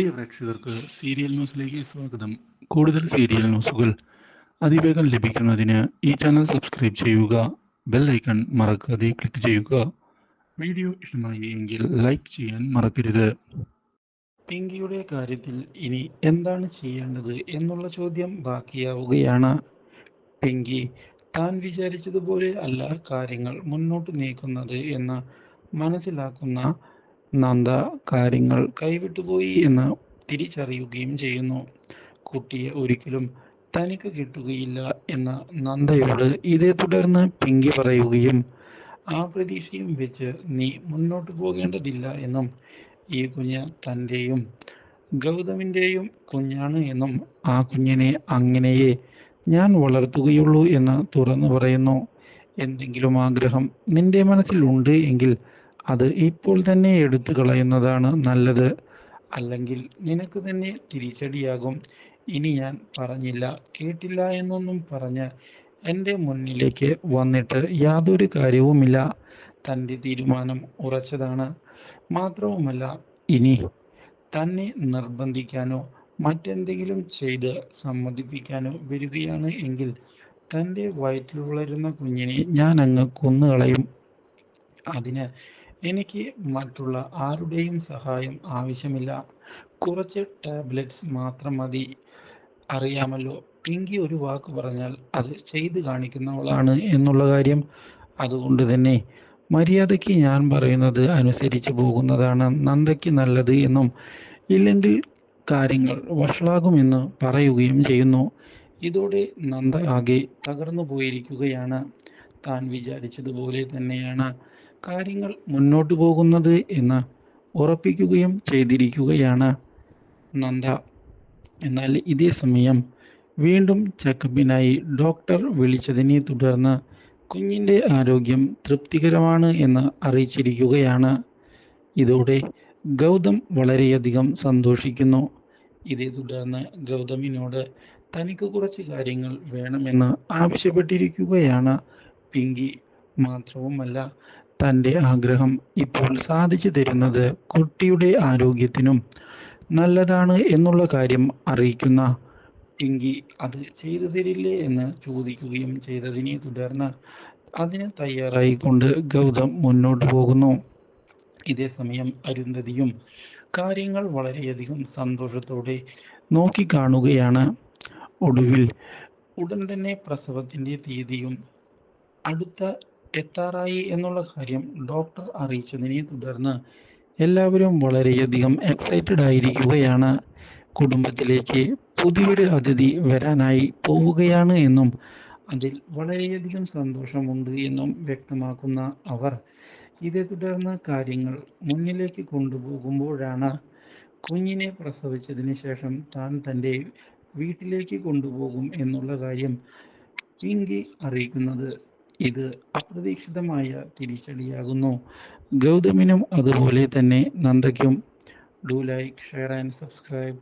പ്രിയ പ്രേക്ഷകർക്ക് സീരിയൽ ന്യൂസിലേക്ക് സ്വാഗതം. കൂടുതൽ സീരിയൽ ന്യൂസുകൾ അതിവേഗം ലഭിക്കുന്നതിന് ഈ ചാനൽ സബ്സ്ക്രൈബ് ചെയ്യുക ബെൽ ഐക്കൺ മറക്കാതെ ക്ലിക്ക് ചെയ്യുക. വീഡിയോ ഇഷ്ടമായി എങ്കിൽ ലൈക്ക് ചെയ്യാൻ മറക്കരുത്. പിങ്കിയുടെ കാര്യത്തിൽ ഇനി എന്താണ് ചെയ്യേണ്ടത് എന്നുള്ള ചോദ്യം ബാക്കിയാവുകയാണ്. പിങ്കി താൻ വിചാരിച്ചതുപോലെ അല്ല കാര്യങ്ങൾ മുന്നോട്ട് നീക്കുന്നത് എന്ന് മനസ്സിലാക്കുന്ന നന്ദ കാര്യങ്ങൾ കൈവിട്ടുപോയി എന്ന് തിരിച്ചറിയുകയും ചെയ്യുന്നു. കുട്ടിയെ ഒരിക്കലും തനിക്ക് കിട്ടുകയില്ല എന്ന നന്ദയോട് ഇതേ തുടർന്ന് പിങ്കി പറയുകയും ആ പ്രതീക്ഷയും വെച്ച് നീ മുന്നോട്ട് പോകേണ്ടതില്ല എന്നും ഈ കുഞ്ഞ് തന്റെയും ഗൗതമിന്റെയും കുഞ്ഞാണ് എന്നും ആ കുഞ്ഞിനെ അങ്ങനെയേ ഞാൻ വളർത്തുകയുള്ളൂ എന്ന് തുറന്നു പറയുന്നു. എന്തെങ്കിലും ആഗ്രഹം നിന്റെ മനസ്സിൽ ഉണ്ട് എങ്കിൽ അത് ഇപ്പോൾ തന്നെ എടുത്തു കളയുന്നതാണ് നല്ലത്. അല്ലെങ്കിൽ നിനക്ക് തന്നെ തിരിച്ചടിയാകും. ഇനി ഞാൻ പറഞ്ഞില്ല കേട്ടില്ല എന്നൊന്നും പറഞ്ഞ് എന്റെ മുന്നിലേക്ക് വന്നിട്ട് യാതൊരു കാര്യവുമില്ല. തന്റെ തീരുമാനം ഉറച്ചതാണ്. മാത്രവുമല്ല ഇനി തന്നെ നിർബന്ധിക്കാനോ മറ്റെന്തെങ്കിലും ചെയ്ത് സമ്മതിപ്പിക്കാനോ വരികയാണ് എങ്കിൽ തന്റെ വയറ്റിൽ വളരുന്ന കുഞ്ഞിനെ ഞാൻ അങ്ങ് കൊന്നുകളയും. അതിന് എനിക്ക് മറ്റുള്ള ആരുടെയും സഹായം ആവശ്യമില്ല. കുറച്ച് ടാബ്ലറ്റ്സ് മാത്രം മതി. അറിയാമല്ലോ പിങ്കി ഒരു വാക്ക് പറഞ്ഞാൽ അത് ചെയ്തു കാണിക്കുന്നവളാണ് എന്നുള്ള കാര്യം. അതുകൊണ്ട് തന്നെ മര്യാദയ്ക്ക് ഞാൻ പറയുന്നത് അനുസരിച്ച് പോകുന്നതാണ് നന്ദയ്ക്ക് നല്ലത് എന്നും ഇല്ലെങ്കിൽ കാര്യങ്ങൾ വഷളാകുമെന്ന് പറയുകയും ചെയ്യുന്നു. ഇതോടെ നന്ദ ആകെ തകർന്നു പോയിരിക്കുകയാണ് താൻ വിചാരിച്ചതുപോലെ തന്നെയാണ് കാര്യങ്ങൾ മുന്നോട്ട് പോകുന്നത് എന്ന് ഉറപ്പിക്കുകയും ചെയ്തിരിക്കുകയാണ് നന്ദ. എന്നാൽ ഇതേ സമയം വീണ്ടും ചെക്കപ്പിനായി ഡോക്ടർ വിളിച്ചതിനെ തുടർന്ന് കുഞ്ഞിന്റെ ആരോഗ്യം തൃപ്തികരമാണ് എന്ന് അറിയിച്ചിരിക്കുകയാണ്. ഇതോടെ ഗൗതം വളരെയധികം സന്തോഷിക്കുന്നു. ഇതേ തുടർന്ന് ഗൗതമിനോട് തനിക്ക് കുറച്ച് കാര്യങ്ങൾ വേണമെന്ന് ആവശ്യപ്പെട്ടിരിക്കുകയാണ് പിങ്കി മാത്രവുമല്ല തന്റെ ആഗ്രഹം ഇപ്പോൾ സാധിച്ചു തരുന്നത് കുട്ടിയുടെ ആരോഗ്യത്തിനും നല്ലതാണ് എന്നുള്ള കാര്യം അറിയിക്കുന്ന പിങ്കി അത് ചെയ്തു തരില്ലേ എന്ന് ചോദിക്കുകയും ചെയ്തതിനെ തുടർന്ന് അതിന് തയ്യാറായിക്കൊണ്ട് ഗൗതം മുന്നോട്ട് പോകുന്നു. ഇതേ സമയം അരുന്ധതിയും കാര്യങ്ങൾ വളരെയധികം സന്തോഷത്തോടെ നോക്കിക്കാണുകയാണ് ഒടുവിൽ ഉടൻ തന്നെ പ്രസവത്തിന്റെ തീയതിയും അടുത്ത എത്താറായി എന്നുള്ള കാര്യം ഡോക്ടർ അറിയിച്ചതിനെ തുടർന്ന് എല്ലാവരും വളരെയധികം എക്സൈറ്റഡ് ആയിരിക്കുകയാണ്. കുടുംബത്തിലേക്ക് പുതിയൊരു അതിഥി വരാനായി പോവുകയാണ് എന്നും അതിൽ വളരെയധികം സന്തോഷമുണ്ട് എന്നും വ്യക്തമാക്കുന്ന അവർ. ഇതേ തുടർന്ന് കാര്യങ്ങൾ മുന്നിലേക്ക് കൊണ്ടുപോകുമ്പോഴാണ് കുഞ്ഞിനെ പ്രസവിച്ചതിന് ശേഷം താൻ തന്റെ വീട്ടിലേക്ക് കൊണ്ടുപോകും എന്നുള്ള കാര്യം പിങ്കി അറിയിക്കുന്നത്. ഇത് അപ്രതീക്ഷിതമായ തിരിച്ചടിയാകുന്നു. ഗൗതമിനും അതുപോലെ തന്നെ നന്ദയ്ക്കും do like share and subscribe